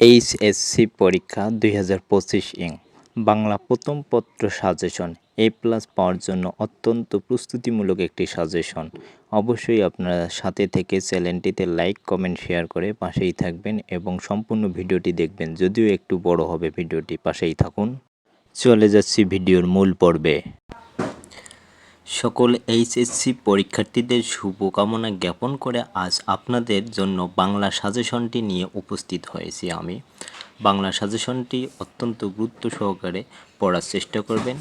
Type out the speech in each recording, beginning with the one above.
HSC পরীক্ষা দুই হাজার পঁচিশ ইং। বাংলা প্রথম পত্র সাজেশন এ প্লাস পাওয়ার জন্য অত্যন্ত প্রস্তুতিমূলক একটি সাজেশন অবশ্যই আপনারা সাথে থেকে চ্যানেলটিতে লাইক কমেন্ট শেয়ার করে পাশেই থাকবেন এবং সম্পূর্ণ ভিডিওটি দেখবেন। যদিও একটু বড় হবে ভিডিওটি, পাশেই থাকুন। চলে যাচ্ছি ভিডিওর মূল পর্বে। সকল এইচএসসি পরীক্ষার্থীদের শুভকামনা জ্ঞাপন করে আজ আপনাদের জন্য বাংলা সাজেশনটি নিয়ে উপস্থিত হয়েছি আমি। বাংলা সাজেশনটি অত্যন্ত গুরুত্ব সহকারে পড়ার চেষ্টা করবেন।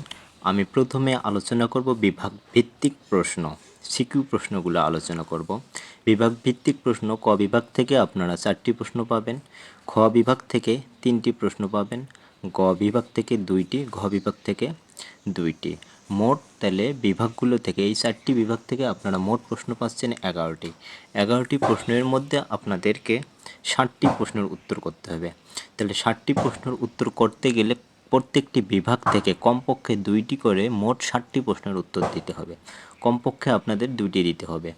আমি প্রথমে আলোচনা করব বিভাগ ভিত্তিক প্রশ্ন সিকিউ প্রশ্নগুলো আলোচনা করব। বিভাগ ভিত্তিক প্রশ্ন ক বিভাগ থেকে আপনারা চারটি প্রশ্ন পাবেন। খ বিভাগ থেকে তিনটি প্রশ্ন পাবেন। গ বিভাগ থেকে দুইটি, ঘ বিভাগ থেকে দুইটি। মোট তাহলে বিভাগগুলো থেকে, এই চারটি বিভাগ থেকে আপনারা মোট প্রশ্ন পাচ্ছেন এগারোটি। এগারোটি প্রশ্নের মধ্যে আপনাদেরকে ষাটটি প্রশ্নের উত্তর করতে হবে। তাহলে ষাটটি প্রশ্নের উত্তর করতে গেলে প্রত্যেকটি বিভাগ থেকে কমপক্ষে দুইটি করে মোট ষাটটি প্রশ্নের উত্তর দিতে হবে। কমপক্ষে আপনাদের দুইটি দিতে হবে।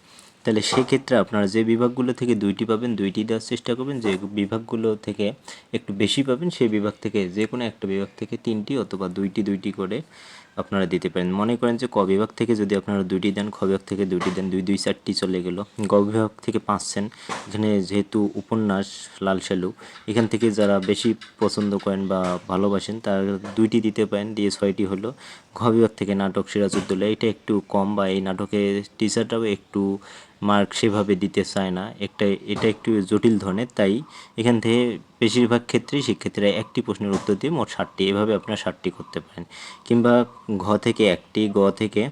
তাহলে সেক্ষেত্রে আপনারা যে বিভাগগুলো থেকে দুইটি পাবেন, দুইটি দেওয়ার চেষ্টা করবেন। যে বিভাগগুলো থেকে একটু বেশি পাবেন, সেই বিভাগ থেকে যে কোনো একটা বিভাগ থেকে তিনটি অথবা দুইটি দুইটি করে আপনারা দিতে পারেন। মনে করেন যে ক বিভাগ থেকে যদি আপনারা দুইটি দেন, খ বিভাগ থেকে দুইটি দেন, দুই দুই, চারটি চলে গেল। গ বিভাগ থেকে পাঁচছেন এখানে যেহেতু উপন্যাস, লাল সালু এখান থেকে যারা বেশি পছন্দ করেন বা ভালোবাসেন, তারা দুইটি দিতে পারেন, দিয়ে ছয়টি হলো ঘ বিভাগ থেকে নাটক সিরাজউদ্দৌলা। এটা একটু কম বা এই নাটকের টিচারটাও একটু মার্ক সেভাবে দিতে চায় না। একটা, এটা একটু জটিল ধরনের, তাই এখান থেকে বেশিরভাগ ক্ষেত্রেই শিক্ষার্থীরা একটি প্রশ্নের উত্তর দিয়ে মোট ষাটটি এভাবে আপনারা ষাটটি করতে পারেন। কিংবা ঘ থেকে একটি, গ থেকে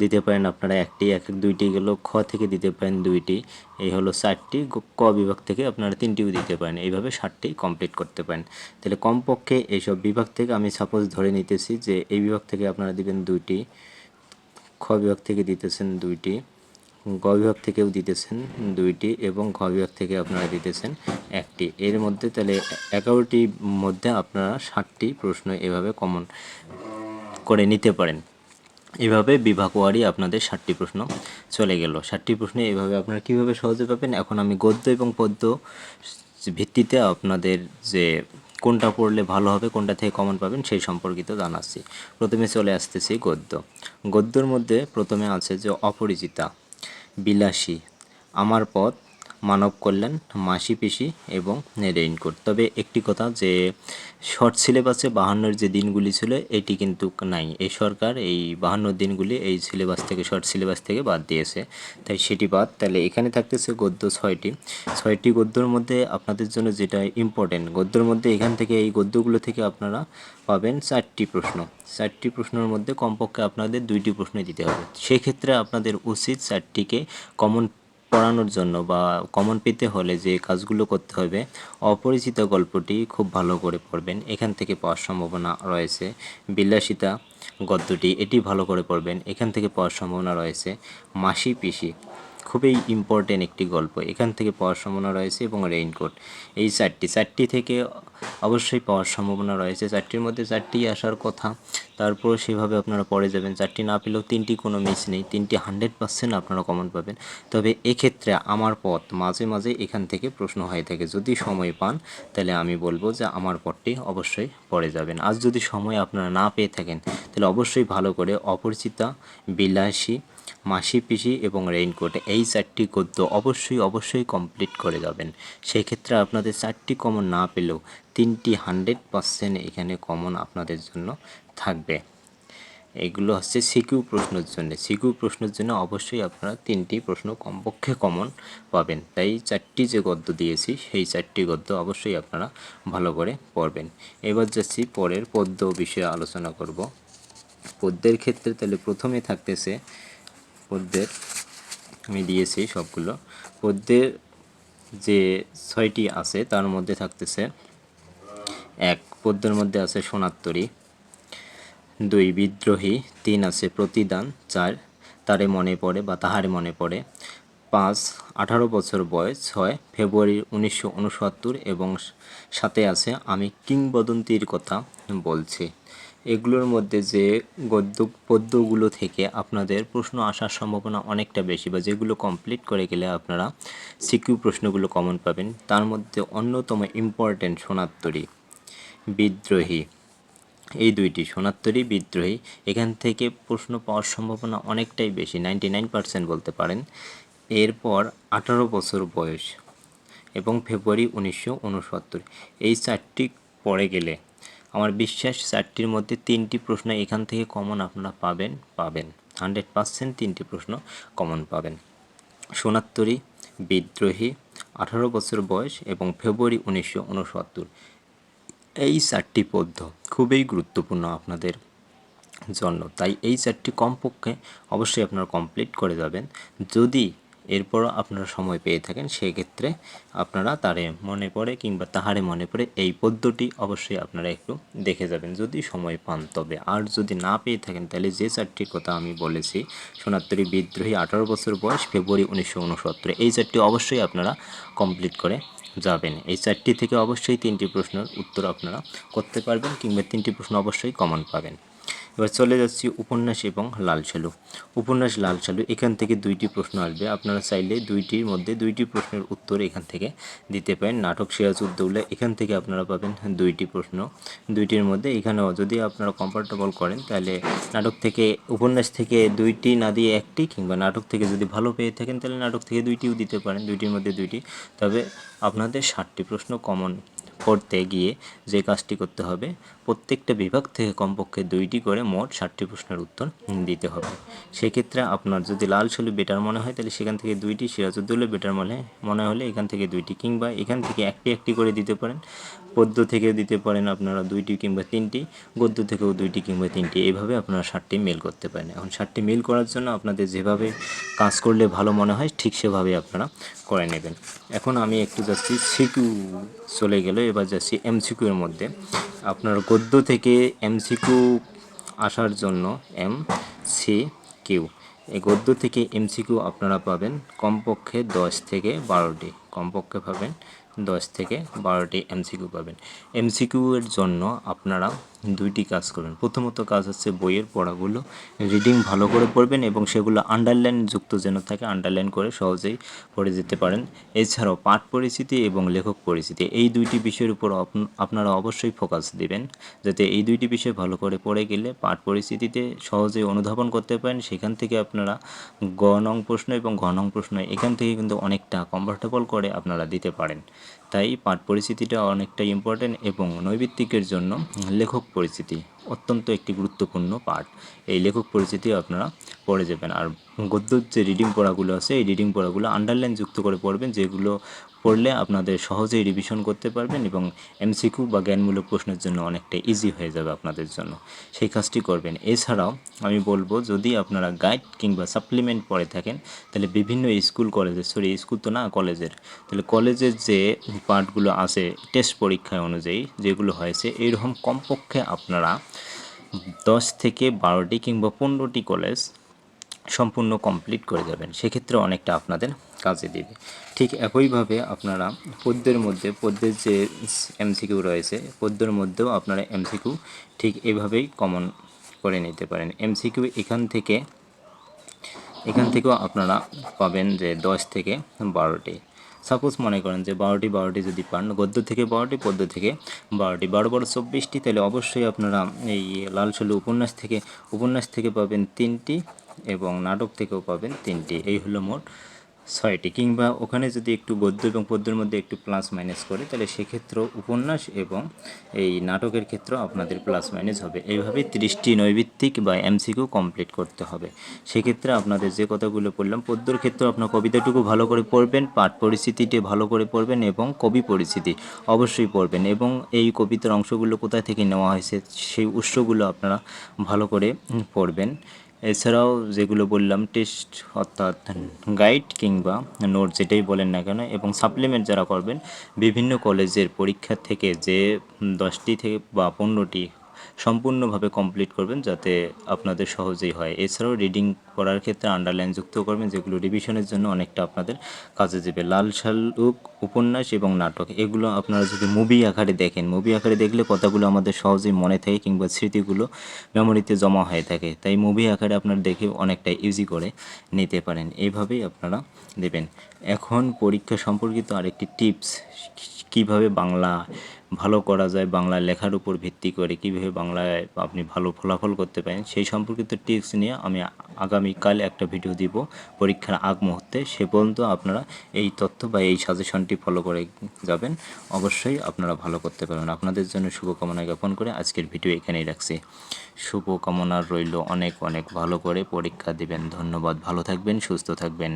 দিতে পারেন আপনারা একটি, এক এক দুইটি গেল খ থেকে দিতে পারেন দুইটি, এই হলো চারটি ক বিভাগ থেকে আপনারা তিনটিও দিতে পারেন, এইভাবে ষাটটি কমপ্লিট করতে পারেন। তাহলে কমপক্ষে এইসব বিভাগ থেকে আমি সাপোজ ধরে নিতেছি যে এই বিভাগ থেকে আপনারা দিবেন দুইটি, খ বিভাগ থেকে দিতেছেন দুইটি গ বিভাগ থেকেও দিতেছেন দুইটি এবং ঘ বিভাগ থেকে আপনারা দিতেছেন একটি। এর মধ্যে তাহলে এগারোটির মধ্যে আপনারা ষাটটি প্রশ্ন এভাবে কমন করে নিতে পারেন। এভাবে বিভাগওয়ারি আপনাদের ষাটটি প্রশ্ন চলে গেল। ষাটটি প্রশ্নে এভাবে আপনারা কীভাবে সহজে পাবেন? এখন আমি গদ্য এবং পদ্য ভিত্তিতে আপনাদের যে কোনটা পড়লে ভালো হবে, কোনটা থেকে কমন পাবেন সেই সম্পর্কিত জানাচ্ছি। প্রথমে চলে আসতেছি গদ্য। গদ্যর মধ্যে প্রথমে আছে যে অপরিচিতা। বিলাসী। আমার পথ মানব কল্যাণ, মাসি পিসি এবং রেইনকোট তবে একটি কথা যে, শর্ট সিলেবাসে বাহান্নর যে দিনগুলি ছিল, এটি কিন্তু নাই। এই সরকার এই বাহান্নর দিনগুলি এই সিলেবাস থেকে, শর্ট সিলেবাস থেকে বাদ দিয়েছে। তাই সেটি বাদ। তাহলে এখানে থাকতেছে গদ্য ছয়টি। ছয়টি গদ্যর মধ্যে আপনাদের জন্য যেটা ইম্পর্টেন্ট গদ্যর মধ্যে এখান থেকে এই গদ্যগুলো থেকে আপনারা পাবেন চারটি প্রশ্ন। চারটি প্রশ্নের মধ্যে কমপক্ষে আপনাদের দুইটি প্রশ্ন দিতে হবে। সেক্ষেত্রে আপনাদের উচিত চারটিকে কমন পড়ানোর জন্য বা কমন পেতে হলে যে কাজগুলো করতে হবে, অপরিচিত গল্পটি খুব ভালো করে পড়বেন। এখান থেকে পাওয়ার সম্ভাবনা রয়েছে। বিলাসিতা গদ্যটি, এটি ভালো করে পড়বেন। এখান থেকে পাওয়ার সম্ভাবনা রয়েছে। মাসি পিসি খুবই ইম্পর্টেন্ট একটি গল্প। এখান থেকে পাওয়ার সম্ভাবনা রয়েছে এবং রেইনকোট এই চারটি চারটি থেকে অবশ্যই পাওয়ার সম্ভাবনা রয়েছে। চারটির মধ্যে চারটি আসার কথা তারপর সেভাবে আপনারা পড়ে যাবেন। চারটি না পেলেও তিনটি কোনো মিস নেই। তিনটি হান্ড্রেড পার্সেন্ট আপনারা কমন পাবেন। তবে এক্ষেত্রে আমার পথ মাঝে মাঝে এখান থেকে প্রশ্ন হয়ে থাকে, যদি সময় পান, তাহলে আমি বলব যে আমার পথটি অবশ্যই পড়ে যাবেন। আজ যদি সময় আপনারা না পেয়ে থাকেন, তাহলে অবশ্যই ভালো করে অপরিচিতা, বিলাসী মাসি পিসি এবং রেইনকোট এই চারটি গদ্য অবশ্যই অবশ্যই কমপ্লিট করে যাবেন। সেক্ষেত্রে আপনাদের চারটি কমন না পেলেও তিনটি হান্ড্রেড পার্সেন্ট এখানে কমন আপনাদের জন্য থাকবে। এগুলো হচ্ছে সিকিউ প্রশ্নের জন্য। সিকিউ প্রশ্নের জন্য অবশ্যই আপনারা তিনটি প্রশ্ন কমপক্ষে কমন পাবেন। তাই চারটি যে গদ্য দিয়েছি, সেই চারটি গদ্য অবশ্যই আপনারা ভালো করে পড়বেন। এবার যাচ্ছি পরের পদ্য বিষয়ে আলোচনা করব। পদ্যের ক্ষেত্রে তাহলে প্রথমে থাকতেছে পদ্যের আমি দিয়েছি সবগুলো। পদ্যের যে ছয়টি আছে, তার মধ্যে থাকতেছে এক পদ্যের মধ্যে আছে সোনাত্তরী, দুই, বিদ্রোহী, তিন আছে প্রতিদান, চার, তারে মনে পড়ে বা তাহারে মনে পড়ে, পাঁচ, আঠারো বছর বয়স, ছয়, ফেব্রুয়ারি উনিশশো উনসত্তর এবং সাথে আছে আমি কিংবদন্তির কথা বলছি। এগুলোর মধ্যে যে গদ্য পদ্যগুলো থেকে আপনাদের প্রশ্ন আসার সম্ভাবনা অনেকটা বেশি বা যেগুলো কমপ্লিট করে গেলে আপনারা সিকিউ প্রশ্নগুলো কমন পাবেন। তার মধ্যে অন্যতম ইম্পর্ট্যান্ট সোনাত্তরী, বিদ্রোহী। এই দুইটি, সোনাত্তরী, বিদ্রোহী, এখান থেকে প্রশ্ন পাওয়ার সম্ভাবনা অনেকটাই বেশি নাইনটি নাইন পার্সেন্ট বলতে পারেন। এরপর আঠারো বছর বয়স এবং ফেব্রুয়ারি উনিশশো উনসত্তর। এই চারটি পড়ে গেলে আমার বিশ্বাস চারটির মধ্যে তিনটি প্রশ্ন এখান থেকে কমন আপনারা পাবেন পাবেন। হান্ড্রেড পার্সেন্ট তিনটি প্রশ্ন কমন পাবেন। সোনাত্তরী, বিদ্রোহী, আঠারো বছর বয়স এবং ফেব্রুয়ারি উনিশশো উনসত্তর। এই চারটি পদ্য খুবই গুরুত্বপূর্ণ আপনাদের জন্য। তাই এই চারটি কমপক্ষে অবশ্যই আপনারা কমপ্লিট করে যাবেন। যদি এরপরও আপনারা সময় পেয়ে থাকেন, সেক্ষেত্রে আপনারা তারে মনে পড়ে কিংবা তাহারে মনে পড়ে এই পদ্যটি অবশ্যই আপনারা একটু দেখে যাবেন। যদি সময় পান তবে। আর যদি না পেয়ে থাকেন, তাহলে যে চারটির কথা আমি বলেছি, সোনাত্তরী বিদ্রোহী আঠারো বছর বয়স, ফেব্রুয়ারি উনিশশো উনসত্তর, এই চারটি অবশ্যই আপনারা কমপ্লিট করে যাবেন। এই চারটি থেকে অবশ্যই তিনটি প্রশ্নের উত্তর আপনারা করতে পারবেন কিংবা তিনটি প্রশ্ন অবশ্যই কমন পাবেন। এবার চলে যাচ্ছি উপন্যাস এবং লাল সালু উপন্যাস লাল সালু এখান থেকে দুইটি প্রশ্ন আসবে। আপনারা চাইলে দুইটির মধ্যে দুইটি প্রশ্নের উত্তর এখান থেকে দিতে পারেন। নাটক সিরাজউদ্দৌলা এখান থেকে আপনারা পাবেন দুইটি প্রশ্ন। দুইটির মধ্যে এখানেও যদি আপনারা কমফর্টেবল করেন, তাহলে নাটক থেকে, উপন্যাস থেকে দুইটি না দিয়ে একটি, কিংবা নাটক থেকে যদি ভালো পেয়ে থাকেন, তাহলে নাটক থেকে দুইটিও দিতে পারেন। দুইটির মধ্যে দুইটি। তবে আপনাদের ষাটটি প্রশ্ন কমন পড়তে গিয়ে যে কাজটি করতে হবে, প্রত্যেকটা বিভাগ থেকে কমপক্ষে দুইটি করে মোট ষাটটি প্রশ্নের উত্তর দিতে হবে। সেক্ষেত্রে আপনার যদি লাল ছলু বেটার মনে হয়, তাহলে সেখান থেকে দুইটি, সিরাজউদ্দৌলা বেটার মনে মনে হলে এখান থেকে দুইটি কিংবা এখান থেকে একটি একটি করে দিতে পারেন। পদ্য থেকে দিতে পারেন আপনারা দুইটি কিংবা তিনটি, গদ্য থেকেও দুইটি কিংবা তিনটি এইভাবে আপনারা ষাটটি মেল করতে পারেন। এখন ষাটটি মেল করার জন্য আপনাদের যেভাবে কাজ করলে ভালো মনে হয়, ঠিক সেভাবে আপনারা করে নেবেন। এখন আমি একটু যাচ্ছি, সিকিউ চলে গেল এবার যাচ্ছি এমসিকিউ এর মধ্যে। আপনার গদ্য থেকে এমসিকিউ আসার জন্য এম সি কিউ এই গদ্য থেকে এমসিকিউ আপনারা পাবেন কমপক্ষে দশ থেকে বারোটি। কমপক্ষে পাবেন দশ থেকে বারোটি এমসিকিউ পাবেন। এমসিকিউ এর জন্য আপনারা দুইটি কাজ করবেন। প্রথমত কাজ হচ্ছে বইয়ের পড়াগুলো রিডিং ভালো করে পড়বেন এবং সেগুলো আন্ডারলাইন যুক্ত যেন থাকে আন্ডারলাইন করে সহজেই পড়ে যেতে পারেন। এছাড়াও পাঠ পরিস্থিতি এবং লেখক পরিস্থিতি এই দুইটি বিষয়ের উপর আপ- আপনারা অবশ্যই ফোকাস দিবেন। যাতে এই দুইটি বিষয় ভালো করে পড়ে গেলে পাঠ পরিস্থিতিতে সহজেই অনুধাবন করতে পারেন। সেখান থেকে আপনারা গ প্রশ্ন এবং ঘ প্রশ্ন এখান থেকে কিন্তু অনেকটা কমফোর্টেবল করে আপনারা দিতে পারেন। তাই পাঠ পরিস্থিতিটা অনেকটা ইম্পর্টেন্ট এবং নৈবিত্তিকের জন্য লেখক পরিস্থিতি। অত্যন্ত একটি গুরুত্বপূর্ণ পার্ট এই লেখক পরিস্থিতি আপনারা পড়ে যাবেন। আর গদ্যর যে রিডিং পড়াগুলো আছে, এই রিডিং পড়াগুলো আন্ডারলাইন যুক্ত করে পড়বেন, যেগুলো পড়লে আপনাদের সহজেই রিভিশন করতে পারবেন এবং এমসিকিউ বা জ্ঞানমূলক প্রশ্নের জন্য অনেকটা ইজি হয়ে যাবে আপনাদের জন্য। সেই কাজটি করবেন। এছাড়াও আমি বলব, যদি আপনারা গাইড কিংবা সাপ্লিমেন্ট পড়ে থাকেন, তাহলে বিভিন্ন স্কুল কলেজের সরি স্কুল তো না কলেজের তাহলে কলেজের যে পার্টগুলো আছে টেস্ট পরীক্ষা অনুযায়ী যেগুলো হয়েছে, এইরকম কমপক্ষে আপনারা দশ থেকে বারোটি কিংবা পনেরোটি কলেজ সম্পূর্ণ কমপ্লিট করে যাবেন সেক্ষেত্রে অনেকটা আপনাদের কাজে দিবে। ঠিক একইভাবে আপনারা পদ্যের মধ্যে, পদ্যের যে এমসিকিউ রয়েছে, পদ্যের মধ্যেও আপনারা এমসিকিউ ঠিক এভাবেই কমন করে নিতে পারেন। এমসিকিউ এখান থেকে, এখান থেকেও আপনারা পাবেন যে দশ থেকে বারোটি। সাপোজ মনে করেন যে বারোটি বারোটি যদি পান, গদ্য থেকে বারোটি, পদ্য থেকে বারোটি, বারো বারো চব্বিশটি, তাহলে অবশ্যই আপনারা এই লাল সলু উপন্যাস থেকে উপন্যাস থেকে পাবেন তিনটি এবং নাটক থেকেও পাবেন তিনটি। এই হলো মোট ছয়টি কিংবা ওখানে যদি একটু গদ্য এবং পদ্যের মধ্যে একটু প্লাস মাইনাস করে, তাহলে সেক্ষেত্রেও উপন্যাস এবং এই নাটকের ক্ষেত্রেও আপনাদের প্লাস মাইনাস হবে। এইভাবে তিরিশটি নৈবিত্তিক বা এমসিকিউ কমপ্লিট করতে হবে। সেক্ষেত্রে আপনাদের যে কথাগুলো বললাম, পদ্যর ক্ষেত্রে আপনার কবিতাটুকু ভালো করে পড়বেন, পাঠ পরিস্থিতিটি ভালো করে পড়বেন এবং কবি পরিস্থিতি অবশ্যই পড়বেন এবং এই কবিতার অংশগুলো কোথায় থেকে নেওয়া হয়েছে, সেই উৎসগুলো আপনারা ভালো করে পড়বেন। এছাড়াও যেগুলো বললাম টেস্ট অর্থাৎ গাইড কিংবা নোট যেটাই বলেন না কেন এবং সাপ্লিমেন্ট যারা করবেন, বিভিন্ন কলেজের পরীক্ষা থেকে যে দশটি থেকে বা পনেরোটি সম্পূর্ণভাবে কমপ্লিট করবেন যাতে আপনাদের সহজেই হয়। এছাড়াও রিডিং পড়ার ক্ষেত্রে আন্ডারলাইন যুক্ত করবেন, যেগুলো রিভিশনের জন্য অনেকটা আপনাদের কাজে দেবে। লাল শালুক, উপন্যাস এবং নাটক, এগুলো আপনারা যদি মুভি আকারে দেখেন মুভি আকারে দেখলে কথাগুলো আমাদের সহজেই মনে থাকে কিংবা স্মৃতিগুলো মেমোরিতে জমা হয়ে থাকে। তাই মুভি আকারে আপনারা দেখে অনেকটা ইজি করে নিতে পারেন। এইভাবেই আপনারা দেবেন। এখন পরীক্ষা সম্পর্কিত আরেকটি টিপস কীভাবে বাংলা ভালো করা যায় বাংলা লেখার উপর ভিত্তি করে কীভাবে বাংলায় আপনি ভালো ফলাফল করতে পারেন, সেই সম্পর্কিত টিপস নিয়ে আমি আগামীকাল একটা ভিডিও দিব পরীক্ষার আগ মুহূর্তে। সে পর্যন্ত আপনারা এই তথ্য বা এই সাজেশনটি ফলো করে যাবেন। অবশ্যই আপনারা ভালো করতে পারবেন। আপনাদের জন্য শুভকামনা জ্ঞাপন করে আজকের ভিডিও এখানেই রাখছি। শুভকামনা রইল অনেক অনেক ভালো করে। পরীক্ষা দিবেন। ধন্যবাদ। ভালো থাকবেন, সুস্থ থাকবেন।